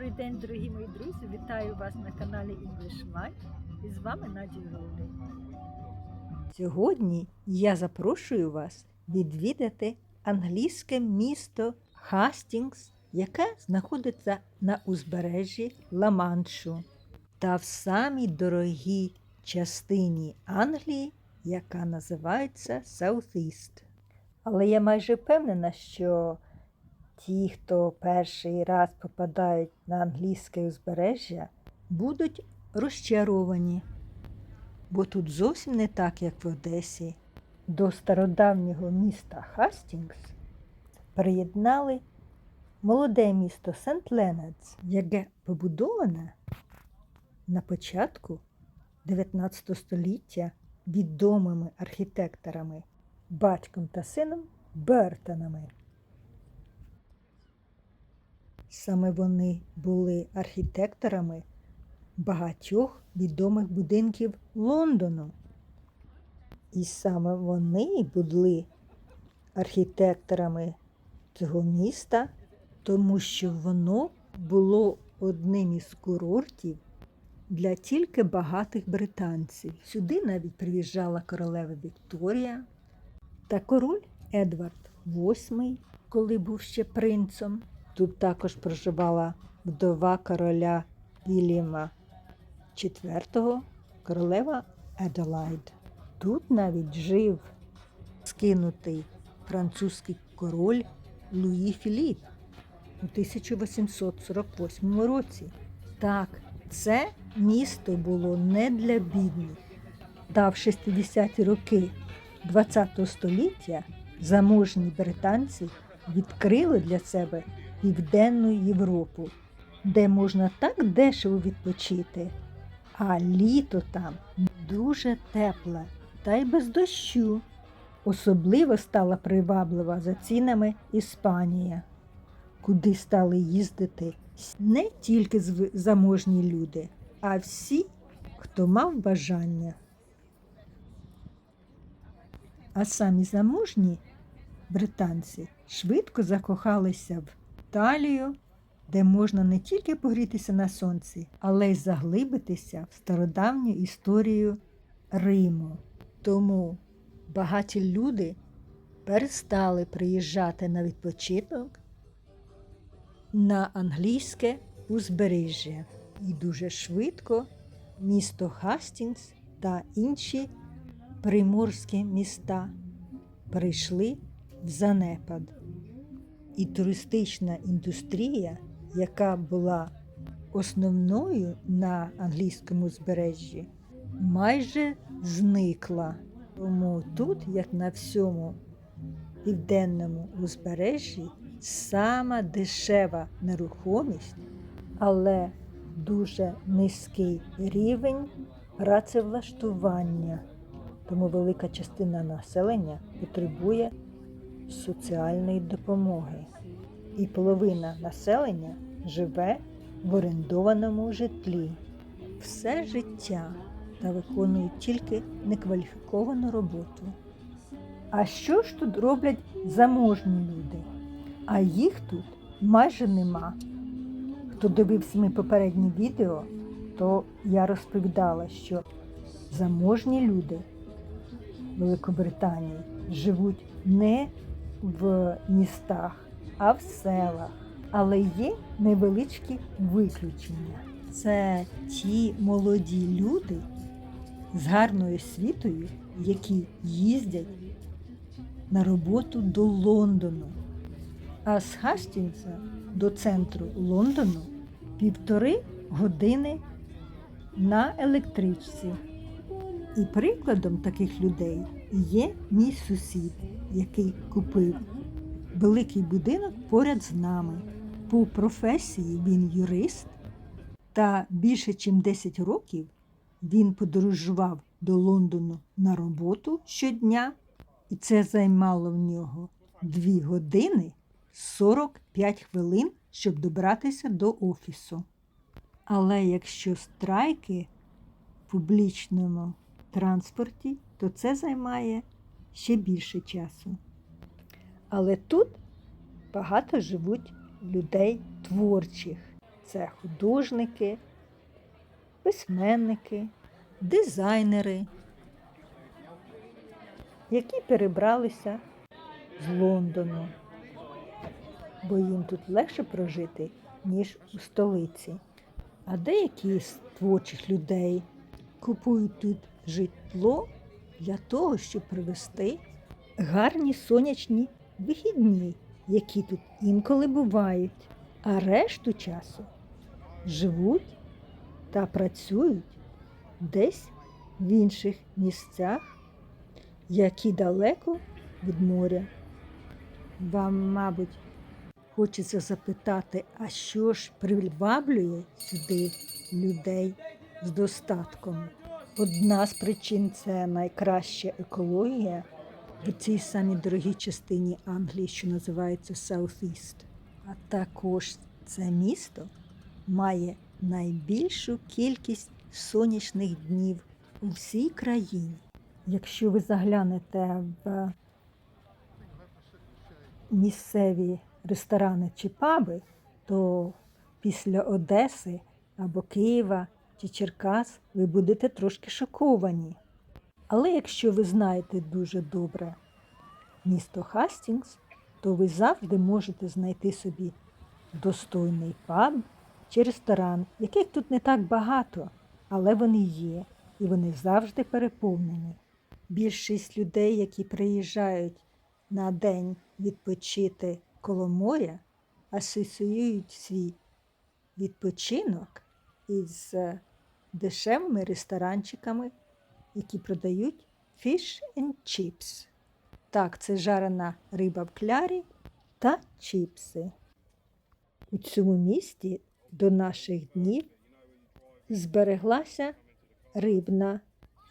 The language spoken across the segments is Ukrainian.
Добрий день, дорогі мої друзі! Вітаю вас на каналі English Life і з вами Надія Роуди. Сьогодні я запрошую вас відвідати англійське місто Хастінгс, яке знаходиться на узбережжі Ла-Маншу та в самій дорогій частині Англії, яка називається South East. Але я майже впевнена, що ті, хто перший раз попадають на англійське узбережжя, будуть розчаровані. Бо тут зовсім не так, як в Одесі. До стародавнього міста Хастінгс приєднали молоде місто Сент Ленардс, яке побудоване на початку 19 століття відомими архітекторами батьком та сином Бертонами. Саме вони були архітекторами багатьох відомих будинків Лондону. І саме вони були архітекторами цього міста, тому що воно було одним із курортів для тільки багатих британців. Сюди навіть приїжджала королева Вікторія та король Едвард VIII, коли був ще принцем. Тут також проживала вдова короля Вільяма IV, королева Еделайд. Тут навіть жив скинутий французький король Луї Філіп у 1848 році. Так, це місто було не для бідних. Та в 60-ті роки ХХ століття заможні британці відкрили для себе Південну Європу, де можна так дешево відпочити, а літо там дуже тепле та й без дощу. Особливо стала приваблива за цінами Іспанія, куди стали їздити не тільки заможні люди, а всі, хто мав бажання. А самі заможні британці швидко закохалися в Італію, де можна не тільки погрітися на сонці, але й заглибитися в стародавню історію Риму. Тому багаті люди перестали приїжджати на відпочинок на англійське узбережжя. І дуже швидко місто Хастінгс та інші приморські міста прийшли в занепад. І туристична індустрія, яка була основною на англійському узбережжі, майже зникла. Тому тут, як на всьому південному узбережжі, сама дешева нерухомість, але дуже низький рівень працевлаштування. Тому велика частина населення потребує соціальної допомоги. І половина населення живе в орендованому житлі все життя та виконують тільки некваліфіковану роботу. А що ж тут роблять заможні люди? А їх тут майже нема. Хто дивився мої попередні відео, то я розповідала, що заможні люди Великобританії живуть не в містах, а в селах. Але є невеличкі виключення. Це ті молоді люди з гарною освітою, які їздять на роботу до Лондону. А з Хастінгса до центру Лондону півтори години на електричці. І прикладом таких людей є мій сусід, який купив великий будинок поряд з нами. По професії він юрист, та більше ніж 10 років він подорожував до Лондону на роботу щодня, і це займало в нього 2 години 45 хвилин, щоб добратися до офісу. Але якщо страйки в публічному транспорті, то це займає ще більше часу. Але тут багато живуть людей творчих. Це художники, письменники, дизайнери, які перебралися з Лондону, бо їм тут легше прожити, ніж у столиці. А деякі з творчих людей купують тут житло для того, щоб привезти гарні сонячні вихідні, які тут інколи бувають, а решту часу живуть та працюють десь в інших місцях, які далеко від моря. Вам, мабуть, хочеться запитати, а що ж приваблює сюди людей з достатком? Одна з причин це найкраща екологія в цій самій дорогій частині Англії, що називається South East. А також це місто має найбільшу кількість сонячних днів у всій країні. Якщо ви заглянете в місцеві ресторани чи паби, то після Одеси або Києва чи Черкас ви будете трошки шоковані. Але якщо ви знаєте дуже добре місто Хастінгс, то ви завжди можете знайти собі достойний паб чи ресторан, яких тут не так багато, але вони є, і вони завжди переповнені. Більшість людей, які приїжджають на день відпочити коло моря, асоціюють свій відпочинок із е, дешевими ресторанчиками, які продають fish and chips. Так, це жарена риба в клярі та чіпси. У цьому місті до наших днів збереглася рибна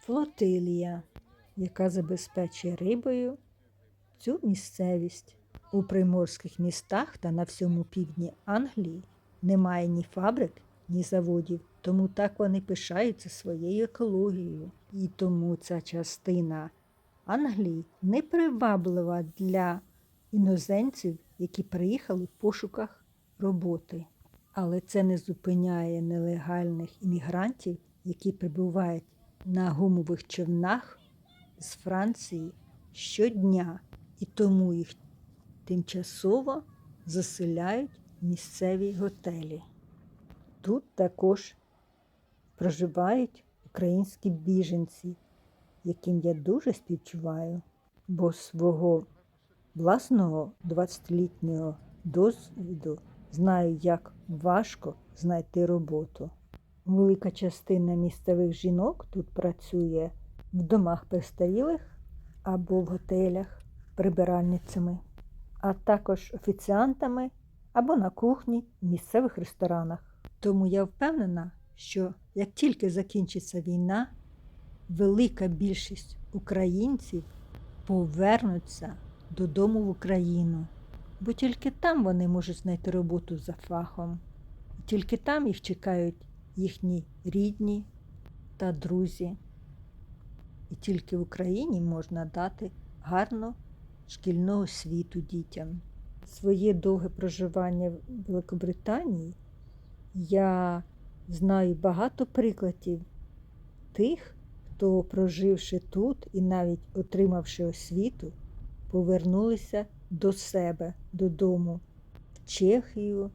флотилія, яка забезпечує рибою цю місцевість. У приморських містах та на всьому півдні Англії немає ні фабрик, ні заводів, тому так вони пишаються своєю екологією. І тому ця частина Англії неприваблива для іноземців, які приїхали в пошуках роботи. Але це не зупиняє нелегальних іммігрантів, які прибувають на гумових човнах з Франції щодня, і тому їх тимчасово заселяють в місцеві готелі. Тут також проживають українські біженці, яким я дуже співчуваю, бо свого власного 20-літнього досвіду знаю, як важко знайти роботу. Велика частина місцевих жінок тут працює в домах престарілих або в готелях прибиральницями, а також офіціантами або на кухні в місцевих ресторанах. Тому я впевнена, що як тільки закінчиться війна, велика більшість українців повернуться додому в Україну, бо тільки там вони можуть знайти роботу за фахом, тільки там їх чекають їхні рідні та друзі. І тільки в Україні можна дати гарно шкільного світу дітям. Своє довге проживання в Великобританії я знаю багато прикладів тих, хто, проживши тут і навіть отримавши освіту, повернулися до себе додому в Чехію,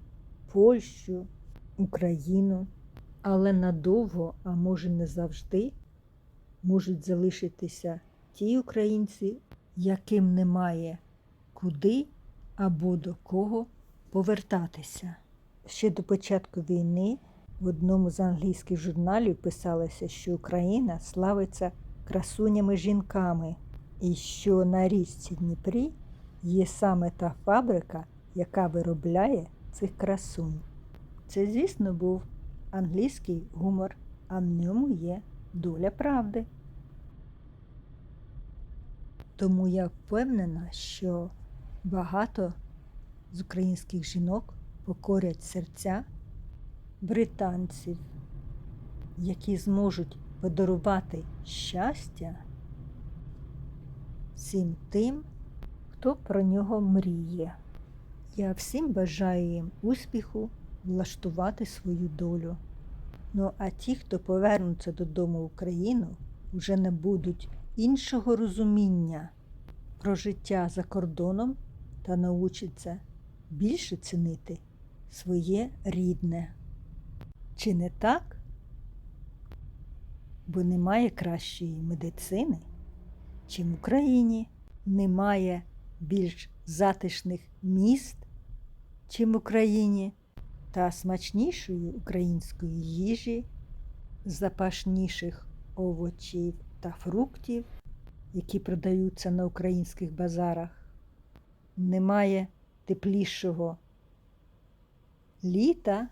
Польщу, Україну, але надовго, а може не завжди, можуть залишитися ті українці, яким немає куди або до кого повертатися. Ще до початку війни в одному з англійських журналів писалося, що Україна славиться красунями жінками, і що на річці Дніпрі є саме та фабрика, яка виробляє цих красунь. Це, звісно, був англійський гумор, а в ньому є доля правди. Тому я впевнена, що багато з українських жінок покорять серця британців, які зможуть подарувати щастя всім тим, хто про нього мріє. Я всім бажаю їм успіху влаштувати свою долю. Ну а ті, хто повернуться додому в Україну, вже не будуть іншого розуміння про життя за кордоном та научаться більше цінити своє рідне. Чи не так? Бо немає кращої медицини, чим в Україні, немає більш затишних міст, чим в Україні, та смачнішої української їжі, запашніших овочів та фруктів, які продаються на українських базарах. Немає теплішого літа,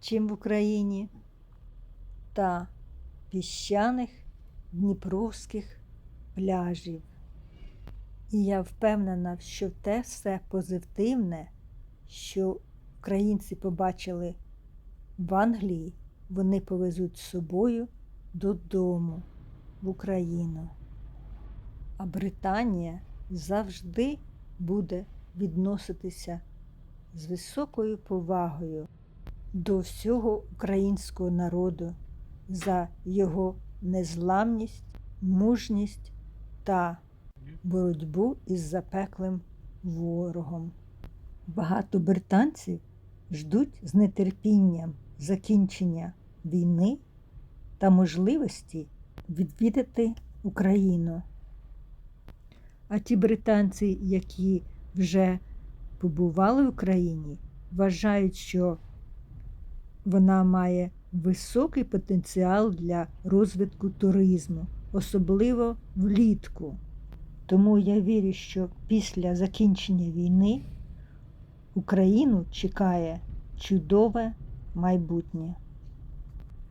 чим в Україні, та піщаних дніпровських пляжів. І я впевнена, що те все позитивне, що українці побачили в Англії, вони повезуть з собою додому в Україну. А Британія завжди буде відноситися з високою повагою до всього українського народу за його незламність, мужність та боротьбу із запеклим ворогом. Багато британців ждуть з нетерпінням закінчення війни та можливості відвідати Україну. А ті британці, які вже побували в Україні, вважають, що вона має високий потенціал для розвитку туризму, особливо влітку. Тому я вірю, що після закінчення війни Україну чекає чудове майбутнє.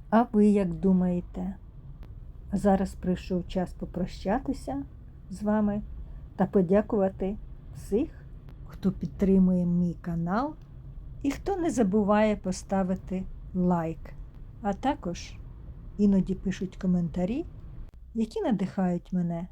А ви як думаєте? Зараз прийшов час попрощатися з вами та подякувати всіх, хто підтримує мій канал і хто не забуває поставити лайк. А також іноді пишуть коментарі, які надихають мене